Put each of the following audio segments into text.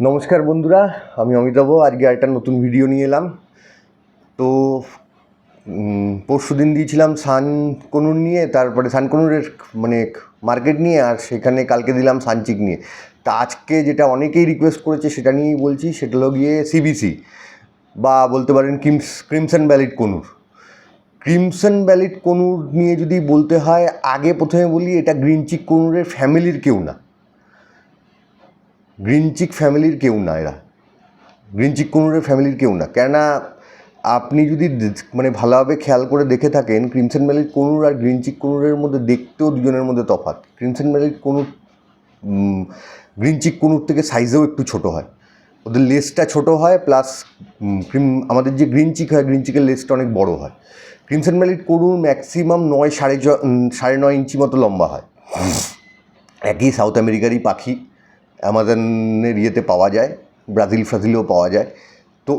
নমস্কার বন্ধুরা, আমি অমিতাভ আজকে একটা নতুন ভিডিও নিয়ে এলাম। তো পরশু দিন দিয়েছিলাম সান কনুর নিয়ে, তারপরে সান কনুরের মানে মার্কেট নিয়ে, আর সেখানে কালকে দিলাম সানচিক নিয়ে। তা আজকে যেটা অনেকেই রিকোয়েস্ট করেছে, সেটা নিয়েই বলছি, সেটা হলো গিয়ে সিবিসি বা বলতে পারেন crimson crimson bellied conure. Crimson bellied conure নিয়ে যদি বলতে হয়, আগে প্রথমে বলি, এটা গ্রিন চিক কনুরের ফ্যামিলির কেউ না। গ্রিনচিক ফ্যামিলির কেউ না এরা। গ্রিনচিক কুনুরের ফ্যামিলির কেউ না। কেননা আপনি যদি মানে ভালোভাবে খেয়াল করে দেখে থাকেন, ক্রিমসন ম্যালির কনুর আর গ্রিনচিক কনুরের মধ্যে দেখতেও দুজনের মধ্যে তফাৎ। ক্রিমসন ভ্যালির কনুর গ্রিনচিক কনুর থেকে সাইজেও একটু ছোট হয়। ওদের লেসটা ছোট হয় প্লাস ক্রিম, আমাদের যে গ্রিন চিক হয়, গ্রিন চিকের লেসটা অনেক বড় হয়। ক্রিমসন ভ্যালির কনুর ম্যাক্সিমাম নয় সাড়ে সাড়ে নয় ইঞ্চি মতো লম্বা হয়। একই সাউথ আমেরিকারই পাখি। অ্যামাজনের ইয়েতে পাওয়া যায়, ব্রাজিল ফ্রাজিলেও পাওয়া যায়। তো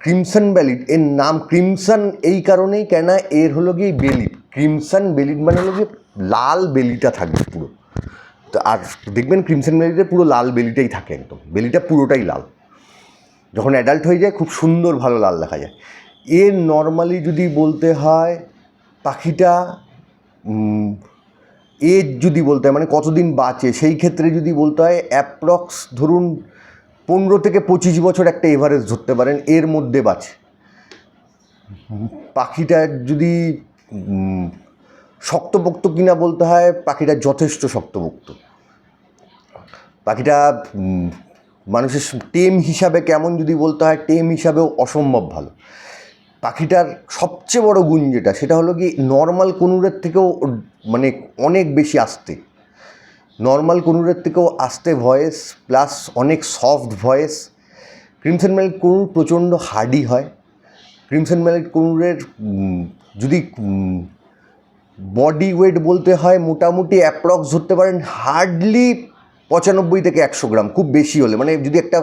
ক্রিমসন বেলিড এর নাম ক্রিমসন এই কারণেই কেন এর হলো গিয়ে বেলিড। ক্রিমসন বেলিড মানে হলো গিয়ে লাল বেলিটা থাকবে পুরো। তো আর দেখবেন ক্রিমসন বেলিতে পুরো লাল বেলিটাই থাকে একদম। বেলিটা পুরোটাই লাল। যখন অ্যাডাল্ট হয়ে যায় খুব সুন্দর ভালো লাল দেখা যায়। এর নর্মালি যদি বলতে হয়, পাখিটা এজ যদি বলতে হয় মানে কতদিন বাঁচে, সেই ক্ষেত্রে যদি বলতে হয় অ্যাপ্রক্স ধরুন পনেরো থেকে পঁচিশ বছর একটা এভারেজ ধরতে পারেন, এর মধ্যে বাঁচে। পাখিটা যদি শক্তপোক্ত কিনা বলতে হয়, পাখিটা যথেষ্ট শক্তপোক্ত। পাখিটা মানুষের টেম হিসাবে কেমন যদি বলতে হয়, টেম হিসাবেও অসম্ভব ভালো। পাখিটার সবচেয়ে বড় গুণ যেটা, সেটা হলো কি নর্মাল কনুরের থেকেও মানে অনেক বেশি আস্তে। নর্মাল কনুরের থেকেও আস্তে ভয়েস প্লাস অনেক soft voice crimson mallet conure প্রচণ্ড হার্ডি হয়। ক্রিমসন ম্যালেট কনুরের যদি বডি ওয়েট বলতে হয়, মোটামুটি অ্যাপ্রক্স ধরতে পারেন হার্ডলি পঁচানব্বই থেকে একশো গ্রাম, খুব বেশি হলে। মানে যদি একটা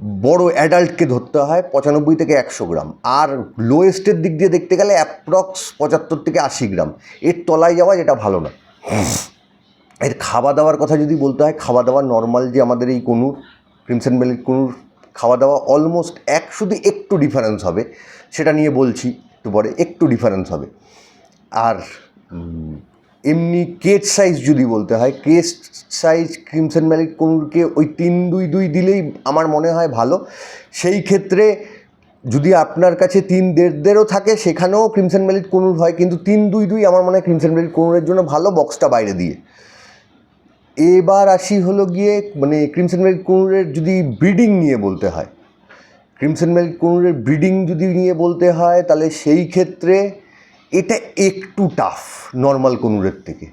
বড় অ্যাডাল্টকে ধরতে হয় পঁচানব্বই থেকে একশো গ্রাম। আর লোয়েস্টের দিক দিয়ে দেখতে গেলে অ্যাপ্রক্স পঁচাত্তর থেকে আশি গ্রাম। এর তলায় যাওয়া যেটা ভালো না। এর খাওয়া দাওয়ার কথা যদি বলতে হয় খাওয়া দাওয়া নর্মাল যে আমাদের এই কনুর ক্রিমসন বেলির কনুর খাওয়া দাওয়া অলমোস্ট এক শুধু একটু ডিফারেন্স হবে। সেটা নিয়ে বলছি, একটু পরে একটু ডিফারেন্স হবে। আর এমনি কেট সাইজ যদি বলতে হয় কেট সাইজ ক্রিমসন ম্যালিক কোনুরকে ওই তিন দুই দুই দিলেই আমার মনে হয় ভালো। সেই ক্ষেত্রে যদি আপনার কাছে তিন দেড় দেড়ও থাকে, সেখানেও ক্রিমসন ম্যালিক কোনুর হয়, কিন্তু তিন দুই দুই আমার মনে হয় ক্রিমসন ম্যালিক কোনুরের জন্য ভালো বক্সটা বাইরে দিয়ে। এবার আসি হলো গিয়ে মানে ক্রিমসন ম্যালিক কোনুরের যদি ব্রিডিং নিয়ে বলতে হয়। ক্রিমসন ম্যালিক কোনুরের ব্রিডিং যদি নিয়ে বলতে হয়, তাহলে সেই ক্ষেত্রে এটা একটু টাফ নর্মাল কনুরের থেকে।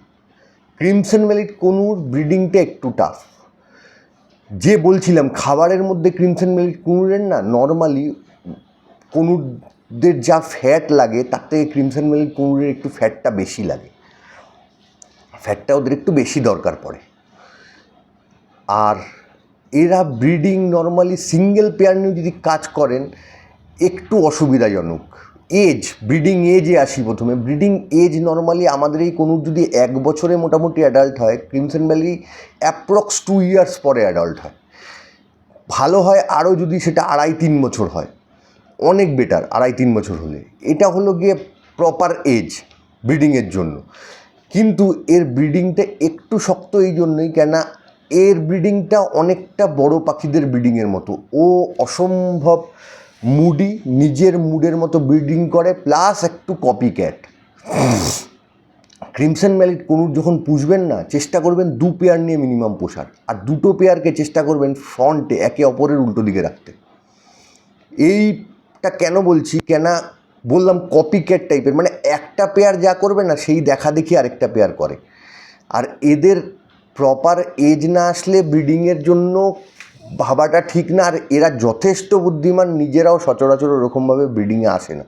ক্রিমসন ভ্যালিড কনুর ব্রিডিংটা একটু টাফ যে বলছিলাম, খাবারের মধ্যে ক্রিমসন ভ্যালিড কনুরের না নর্মালি কনুরদের যা ফ্যাট লাগে, তার থেকে ক্রিমসন ভ্যালিড কনুরের একটু ফ্যাটটা বেশি লাগে। ফ্যাটটা ওদের একটু বেশি দরকার পড়ে। আর এরা ব্রিডিং নর্মালি সিঙ্গেল পেয়ার নিয়ে যদি কাজ করেন, একটু অসুবিধাজনক। এজ, ব্রিডিং এজে আসি প্রথমে। ব্রিডিং এজ নর্মালি আমাদের এই কোনো যদি এক বছরে মোটামুটি অ্যাডাল্ট হয় ক্রিমসন ভ্যালি অ্যাপ্রক্স টু ইয়ার্স পরে অ্যাডাল্ট হয়। ভালো হয় আরও যদি সেটা আড়াই তিন বছর হয়। অনেক বেটার আড়াই তিন বছর হলে। এটা হলো গিয়ে প্রপার এজ ব্রিডিংয়ের জন্য। কিন্তু এর ব্রিডিংটা একটু শক্ত এই জন্যই কেন এর ব্রিডিংটা অনেকটা বড় পাখিদের ব্রিডিংয়ের মতো। ও অসম্ভব মুডি নিজের মুডের মতো ব্রিডিং করে প্লাস একটু কপি ক্যাট ক্রিমসন ম্যালিট কোনো যখন পুষবেন না, চেষ্টা করবেন দু পেয়ার নিয়ে মিনিমাম পোষার। আর দুটো পেয়ারকে চেষ্টা করবেন ফ্রন্টে একে অপরের উল্টো দিকে রাখতে। এইটা কেন বলছি? কেন বললাম কপি ক্যাট টাইপের মানে একটা পেয়ার যা করবে না, সেই দেখা দেখি আরেকটা পেয়ার করে। আর এদের প্রপার এজ না আসলে ব্রিডিংয়ের জন্য ভাবাটা ঠিক না, আর এরা যথেষ্ট বুদ্ধিমান, নিজেরাও সচরাচর ওরকমভাবে ব্রিডিংয়ে আসে না।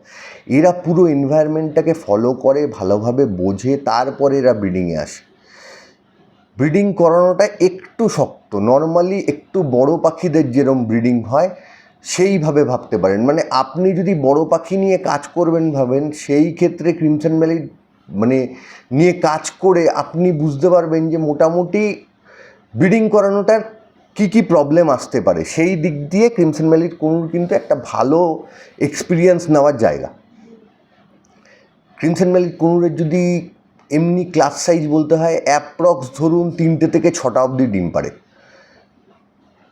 এরা পুরো এনভায়রনমেন্টটাকে ফলো করে, ভালোভাবে বোঝে, তারপরে এরা ব্রিডিংয়ে আসে। ব্রিডিং করানোটা একটু শক্ত নর্মালি একটু বড় পাখিদের যেরকম ব্রিডিং হয়, সেইভাবে ভাবতে পারেন। মানে আপনি যদি বড় পাখি নিয়ে কাজ করবেন ভাবেন, সেই ক্ষেত্রে ক্রিমসন ভ্যালি মানে নিয়ে কাজ করে আপনি বুঝতে পারবেন যে মোটামুটি ব্রিডিং করানোটার কী কী প্রবলেম আসতে পারে? সেই দিক দিয়ে ক্রিমসন ভ্যালির কুনুর কিন্তু একটা ভালো এক্সপিরিয়েন্স নেওয়ার জায়গা। ক্রিমসন ভ্যালির কুনুরের যদি এমনি ক্লাস সাইজ বলতে হয় অ্যাপ্রক্স ধরুন তিনটে থেকে ছটা অবধি ডিম পারে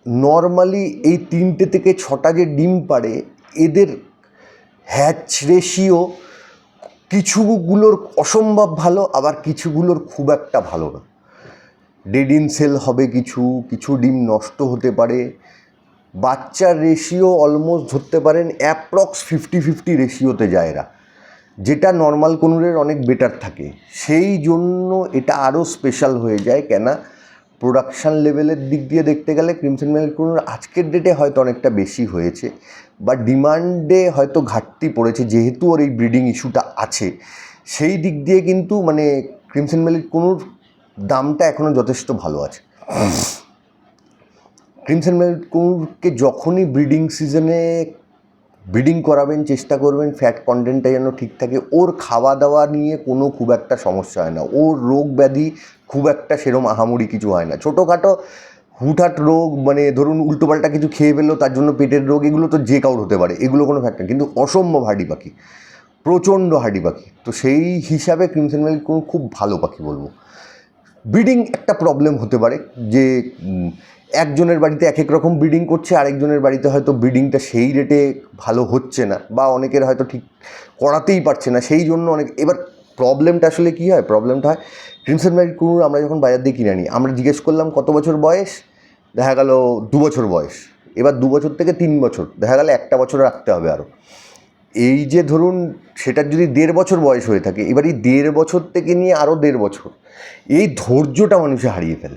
নর্মালি এই তিনটে থেকে ছটা যে ডিম পারে এদের হ্যাচ রেশিও কিছুগুলোর অসম্ভব ভালো, আবার কিছুগুলোর খুব একটা ভালো না। ডেড ইন সেল হবে কিছু কিছু ডিম নষ্ট হতে পারে। বাচ্চার রেশিও অলমোস্ট ধরতে পারেন অ্যাপ্রক্স ফিফটি ফিফটি রেশিওতে যায় এরা। যেটা নর্মাল কোনুরের অনেক বেটার থাকে। সেই জন্য এটা আরও স্পেশাল হয়ে যায় কেন প্রোডাকশান লেভেলের দিক দিয়ে দেখতে গেলে ক্রিমসন মেল কোনুর আজকের ডেটে হয়তো অনেকটা বেশি হয়েছে। বা ডিমান্ডে হয়তো ঘাটতি পড়েছে যেহেতু ওর এই ব্রিডিং ইস্যুটা আছে। সেই দিক দিয়ে কিন্তু মানে ক্রিমসন মেলিক কোনুর দামটা এখনও যথেষ্ট ভালো আছে। ক্রিমসন মেলিক কোনুরকে যখনই ব্রিডিং সিজনে ব্রিডিং করাবেন, চেষ্টা করবেন ফ্যাট কন্টেন্টটা যেন ঠিক থাকে, ওর খাওয়া দাওয়া নিয়ে কোনো খুব একটা সমস্যা হয় না। ওর রোগ ব্যাধি খুব একটা সেরম আহামরি কিছু হয় না। ছোটোখাটো হুটহাট রোগ মানে ধরুন উল্টোপাল্টা কিছু খেয়ে ফেলল, তার জন্য পেটের রোগ, এগুলো তো যে কাউর হতে পারে, এগুলো কোনো ফ্যাক্টর কিন্তু অসম্ভব হাডি পাখি, প্রচণ্ড হাডি পাখি। তো সেই হিসাবে ক্রিমসন মেল খুব ভালো পাখি বলব। ব্রিডিং একটা প্রবলেম হতে পারে যে একজনের বাড়িতে এক এক রকম ব্রিডিং করছে, আরেকজনের বাড়িতে হয়তো ব্রিডিংটা সেই রেটে ভালো হচ্ছে না বা অনেকের হয়তো ঠিক করাতেই পারছে না। সেই জন্য অনেক, এবার প্রবলেমটা আসলে কী হয়? প্রবলেমটা হয় ক্রিমসন ম্যারিড কুনুর আমরা যখন বাজার দিয়ে কিনে আনি, আমরা জিজ্ঞেস করলাম কত বছর বয়স? দেখা গেল দু বছর বয়স। এবার দু বছর থেকে তিন বছর, দেখা গেল একটা বছর রাখতে হবে আরও এই যে ধরুন সেটার যদি দেড় বছর বয়স হয়ে থাকে, এবার এই দেড় বছর থেকে নিয়ে আরও দেড় বছর, এই ধৈর্যটা মানুষে হারিয়ে ফেলে।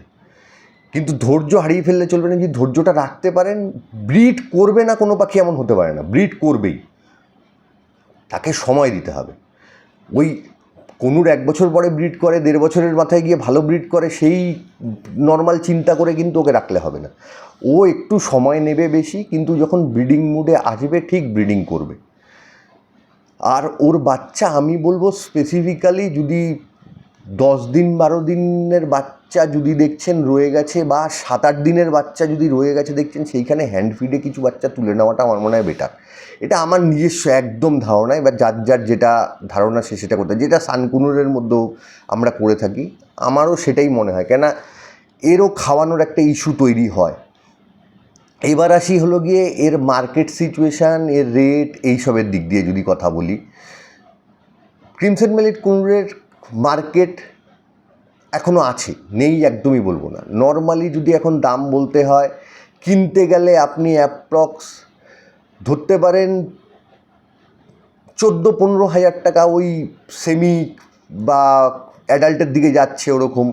কিন্তু ধৈর্য হারিয়ে ফেললে চলবে না, যদি ধৈর্যটা রাখতে পারেন, ব্রিড করবে না কোনো পাখি এমন হতে পারে না, ব্রিড করবেই। তাকে সময় দিতে হবে। ওই কোনুর এক বছর পরে ব্রিড করে, দেড় বছরের মাথায় গিয়ে ভালো ব্রিড করে, সেই নর্মাল চিন্তা করে কিন্তু ওকে রাখলে হবে না। ও একটু সময় নেবে বেশি, কিন্তু যখন ব্রিডিং মুডে আসবে, ঠিক ব্রিডিং করবে। আর ওর বাচ্চা, আমি বলব স্পেসিফিক্যালি যদি দশ দিন, বারো দিনের বাচ্চা যদি দেখছেন রয়ে গেছে বা সাত আট দিনের বাচ্চা যদি রয়ে গেছে দেখছেন, সেইখানে হ্যান্ড ফিডে কিছু বাচ্চা তুলে নেওয়াটা আমার মনে হয় বেটার এটা আমার নিজস্ব একদম ধারণা এবার যার যার যেটা ধারণা সে সেটা করতে যেটা সানকুনুরের মধ্যেও আমরা করে থাকি, আমারও সেটাই মনে হয়। কেন এরও খাওয়ানোর একটা ইস্যু তৈরি হয়। এবার আসি হলো গিয়ে এর মার্কেট সিচুয়েশান এর রেট এইসবের দিক দিয়ে যদি কথা বলি। ক্রিমসন মেলিট কুনুরের মার্কেট এখনও আছে, নেই একদমই বলব না। নর্মালি যদি এখন দাম বলতে হয়, কিনতে গেলে আপনি অ্যাপ্রক্স ধরতে পারেন চোদ্দ পনেরো হাজার টাকা ওই সেমি বা অ্যাডাল্টের দিকে যাচ্ছে ওরকম।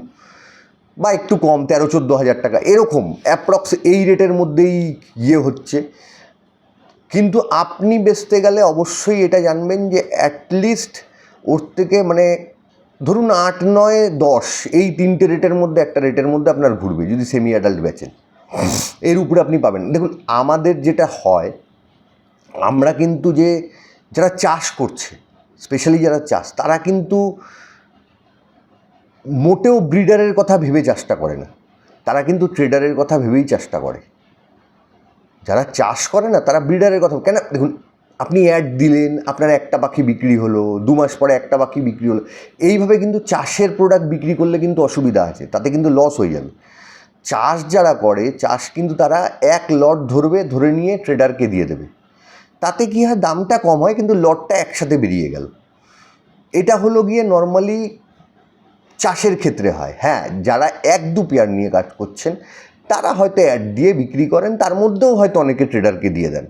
বা একটু কম, তেরো, চোদ্দ হাজার টাকা, এরকম অ্যাপ্রক্স এই রেটের মধ্যেই ইয়ে হচ্ছে। কিন্তু আপনি বেচতে গেলে অবশ্যই এটা জানবেন যে অ্যাটলিস্ট ওর থেকে মানে ধরুন আট, নয়, দশ, এই তিনটে রেটের মধ্যে একটা রেটের মধ্যে আপনার ঘুরবে, যদি সেমি অ্যাডাল্ট বেচেন। এর উপরে আপনি পাবেন। দেখুন, আমাদের যেটা হয়, আমরা কিন্তু যে যারা চাষ করছে স্পেশালি যারা চাষ, তারা কিন্তু মোটেও ব্রিডারের কথা ভেবে চাষটা করে না। তারা কিন্তু ট্রেডারের কথা ভেবেই চাষটা করে। যারা চাষ করে না, তারা ব্রিডারের কথা কেন? দেখুন, আপনি অ্যাড দিলেন, আপনার একটা পাখি বিক্রি হলো, দু মাস পরে একটা পাখি বিক্রি হলো। এইভাবে কিন্তু চাষের প্রোডাক্ট বিক্রি করলে কিন্তু অসুবিধা আছে, তাতে কিন্তু লস হয়ে যাবে। চাষ যারা করে, চাষ কিন্তু তারা এক লট ধরবে, ধরে নিয়ে ট্রেডারকে দিয়ে দেবে। তাতে কী হয়? দামটা কম হয়, কিন্তু লটটা একসাথে বেরিয়ে গেল। এটা হলো গিয়ে নর্মালি চাষের ক্ষেত্রে হয়। হ্যাঁ যারা এক দু পেয়ার নিয়ে কাজ করছেন, তারা হয়তো অ্যাড দিয়ে বিক্রি করেন, তার মধ্যেও হয়তো অনেকে ট্রেডারকে দিয়ে দেন।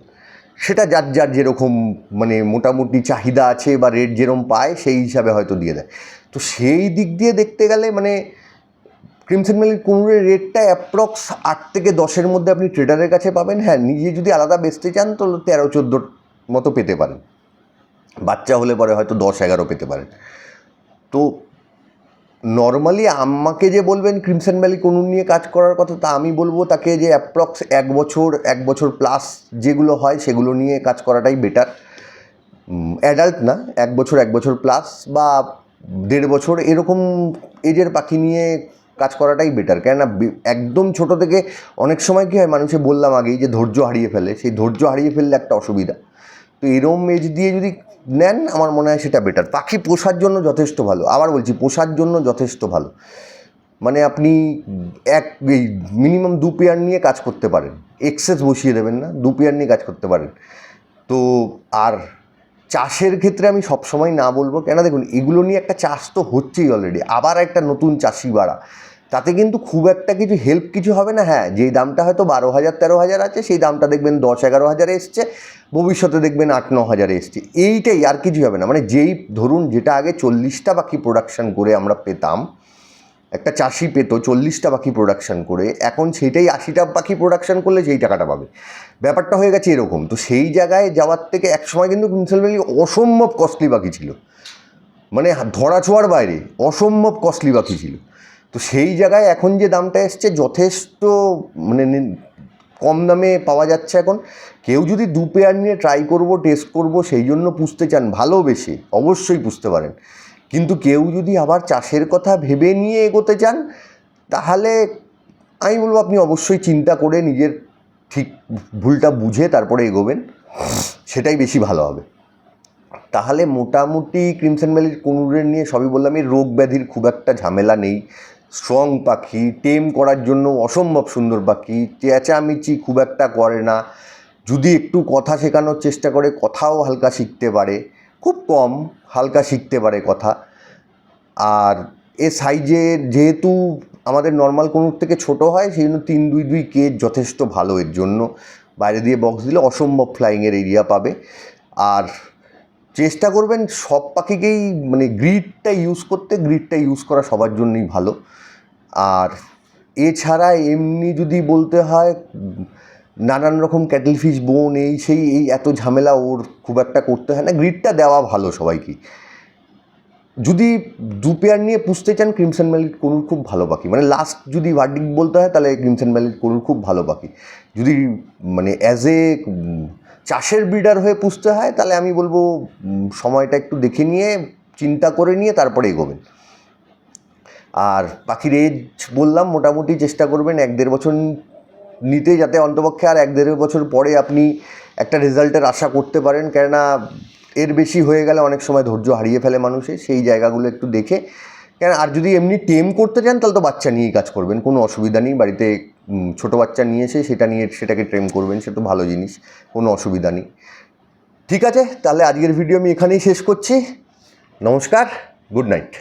সেটা যার যার যেরকম মানে মোটামুটি চাহিদা আছে বা রেট যেরকম পায়, সেই হিসাবে হয়তো দিয়ে দেয়। তো সেই দিক দিয়ে দেখতে গেলে মানে ক্রিমসন মেলির কুমড়োর রেটটা অ্যাপ্রক্স আট থেকে দশের মধ্যে আপনি ট্রেডারের কাছে পাবেন। হ্যাঁ নিজে যদি আলাদা বেচতে চান, তো তেরো চোদ্দোর মতো পেতে পারেন। বাচ্চা হলে পরে হয়তো দশ এগারো পেতে পারেন। তো নর্মালি আমাকে যে বলবেন ক্রিমসন ভ্যালি কোনুন নিয়ে কাজ করার কথা, তা আমি বলব তাকে যে অ্যাপ্রক্স এক বছর এক বছর প্লাস যেগুলো হয় সেগুলো নিয়ে কাজ করাটাই বেটার অ্যাডাল্ট না, এক বছর এক বছর প্লাস বা দেড় বছর এরকম এজের পাখি নিয়ে কাজ করাটাই বেটার কেননা একদম ছোট থেকে অনেক সময় কী হয়, মানুষে বললাম আগেই যে ধৈর্য হারিয়ে ফেলে, সেই ধৈর্য হারিয়ে ফেললে একটা অসুবিধা। তো এরম এজ দিয়ে যদি নেন, আমার মনে হয় সেটা বেটার পাখি পোষার জন্য যথেষ্ট ভালো। আবার বলছি, পোষার জন্য যথেষ্ট ভালো। মানে আপনি এক, এই মিনিমাম দু পেয়ার নিয়ে কাজ করতে পারেন। এক্সেস বসিয়ে দেবেন না, দু পেয়ার নিয়ে কাজ করতে পারেন। তো আর চাষের ক্ষেত্রে আমি সবসময় না বলব। কেন দেখুন, এগুলো নিয়ে একটা চাষ তো হচ্ছেই অলরেডি আবার একটা নতুন চাষি বাড়া। তাতে কিন্তু খুব একটা কিছু হেল্প কিছু হবে না। হ্যাঁ যেই দামটা হয়তো বারো হাজার, তেরো হাজার আছে, সেই দামটা দেখবেন দশ এগারো হাজারে এসছে, ভবিষ্যতে দেখবেন আট, ন হাজারে এসছে। এইটাই আর কিছু হবে না। মানে যেই ধরুন যেটা আগে চল্লিশটা বাকি প্রোডাকশান করে আমরা পেতাম, একটা চাষি পেতো চল্লিশটা পাখি প্রোডাকশান করে, এখন সেটাই আশিটা পাখি প্রোডাকশান করলে সেই টাকাটা পাবে। ব্যাপারটা হয়ে গেছে এরকম। তো সেই জায়গায় যাওয়ার থেকে একসময় কিন্তু প্রিন্সেল ভ্যালি অসম্ভব কস্টলি পাখি ছিল। মানে ধরা ছোঁয়ার বাইরে অসম্ভব কস্টলি পাখি ছিল। তো সেই জায়গায় এখন যে দামটা এসছে যথেষ্ট মানে কম দামে পাওয়া যাচ্ছে এখন। কেউ যদি দু পেয়ার নিয়ে ট্রাই করব টেস্ট করব, সেই জন্য পুষতে চান ভালোবেসে অবশ্যই পুষতে পারেন। কিন্তু কেউ যদি আবার চাষের কথা ভেবে নিয়ে এগোতে চান, তাহলে আমি বলব আপনি অবশ্যই চিন্তা করে নিজের ঠিক ভুলটা বুঝে তারপরে এগোবেন, সেটাই বেশি ভালো হবে। তাহলে মোটামুটি ক্রিমসন ভ্যালির কুনুরের নিয়ে সবই বললাম, এই রোগ ব্যাধির খুব একটা ঝামেলা নেই। স্ট্রং পাখি টেম করার জন্য অসম্ভব সুন্দর পাখি, চেঁচামেচি খুব একটা করে না। যদি একটু কথা শেখানোর চেষ্টা করে, কথাও হালকা শিখতে পারে। খুব কম হালকা শিখতে পারে কথা। আর এ সাইজের যেহেতু আমাদের নর্মাল কোনুর থেকে ছোট হয়, সেই জন্য তিন, দুই দুই কেজ যথেষ্ট ভালো এর জন্য। বাইরে দিয়ে বক্স দিলে অসম্ভব ফ্লাইংয়ের এরিয়া পাবে। আর চেষ্টা করবেন সব পাখিকেই মানে গ্রিডটা ইউজ করতে গ্রিডটা ইউজ করা সবার জন্যই ভালো। আর এছাড়া এমনি যদি বলতে হয়, নানান রকম ক্যাটেল ফিশ বোন এই সেই, এই এত ঝামেলা ওর খুব একটা করতে হয় না। গ্রিডটা দেওয়া ভালো সবাইকে যদি দু পেয়ার নিয়ে পুষতে চান ক্রিমসন ম্যালিট কোনুর খুব ভালো পাখি। মানে লাস্ট যদি ভার্ডিক বলতে হয়, তাহলে ক্রিমসন ম্যালিট কোনুর খুব ভালো পাখি। যদি মানে অ্যাজ এ চাষের ব্রিডার হয়ে পুষতে হয়, তাহলে আমি বলব সময়টা একটু দেখে নিয়ে, চিন্তা করে নিয়ে তারপরে এগোবেন। আর পাখির এজ বললাম, মোটামুটি চেষ্টা করবেন এক দেড় বছর নিতে যাতে অন্তপক্ষে আর এক দেড় বছর পরে আপনি একটা রেজাল্টের আশা করতে পারেন। কেননা এর বেশি হয়ে গেলে অনেক সময় ধৈর্য হারিয়ে ফেলে মানুষে সেই জায়গাগুলো একটু দেখে। কেন, আর যদি এমনি টেম করতে চান, তাহলে তো বাচ্চা নিয়েই কাজ করবেন, কোনো অসুবিধা নেই, বাড়িতে ছোটো বাচ্চা নিয়ে এসে সেটা নিয়ে সেটাকে ট্রেম করবেন, সে তো ভালো জিনিস, কোনো অসুবিধা নেই। ঠিক আছে, তাহলে আজকের ভিডিও আমি এখানেই শেষ করছি। নমস্কার গুড নাইট